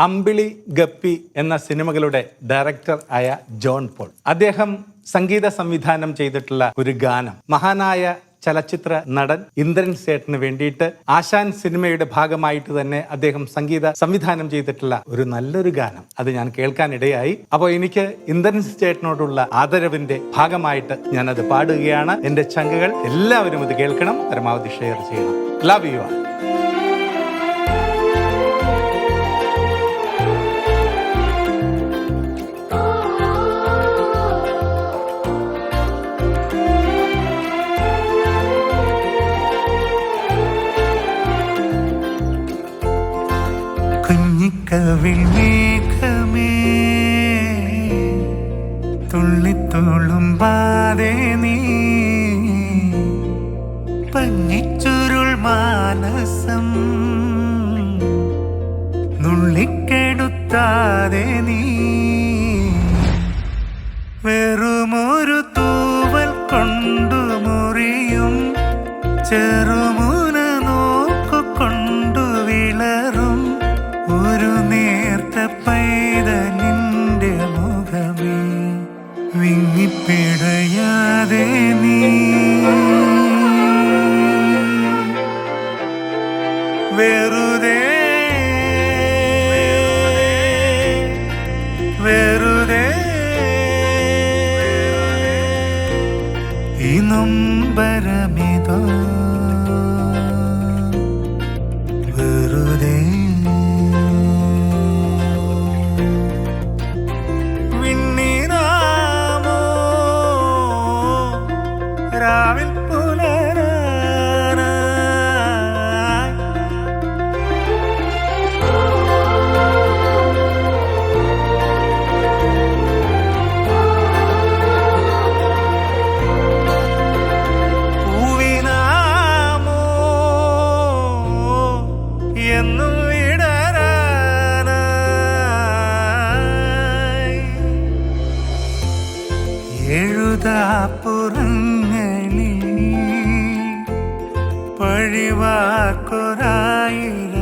അമ്പിളി guppy എന്ന സിനിമകളുടെ director ആയ ജോൺ പോൾ. അദ്ദേഹം സംഗീത സംവിധാനം ചെയ്തിട്ടുള്ള ഒരു ഗാനം. മഹാനായ ചലച്ചിത്ര നടൻ ഇന്ദ്രൻ സേട്ടിന് വേണ്ടിയിട്ട് ആശാൻ സിനിമയുടെ ഭാഗമായിട്ട് തന്നെ അദ്ദേഹം സംഗീത സംവിധാനം ചെയ്തിട്ടുള്ള ഒരു നല്ലൊരു ഗാനം. അത് ഞാൻ കേൾക്കാനിടയായി. അപ്പോൾ എനിക്ക് ഇന്ദ്രൻ സേട്ടിനോടുള്ള ആദരവിന്റെ ഭാഗമായിട്ട് ഞാൻ അത് പാടുകയാണ്. എന്റെ ചങ്കുകൾ എല്ലാവരും ഇത് കേൾക്കണം. പരമാവധി ഷെയർ ചെയ്യണം. ലവ് യു ആൾ കുഞ്ഞിക്കവിൾ മേഘമേ തുള്ളിത്തുളുമ്പാതെ നീ. പഞ്ഞിച്ചുരുൾ മാനസം നുള്ളിക്കെടുത്താതെ നീ. വെറുമൊരു തൂവൽ കൊണ്ടു മുറിയും 예루대 എഴുതാപ്പുറങ്ങളിൽ പഴിവാക്കൊരായിരം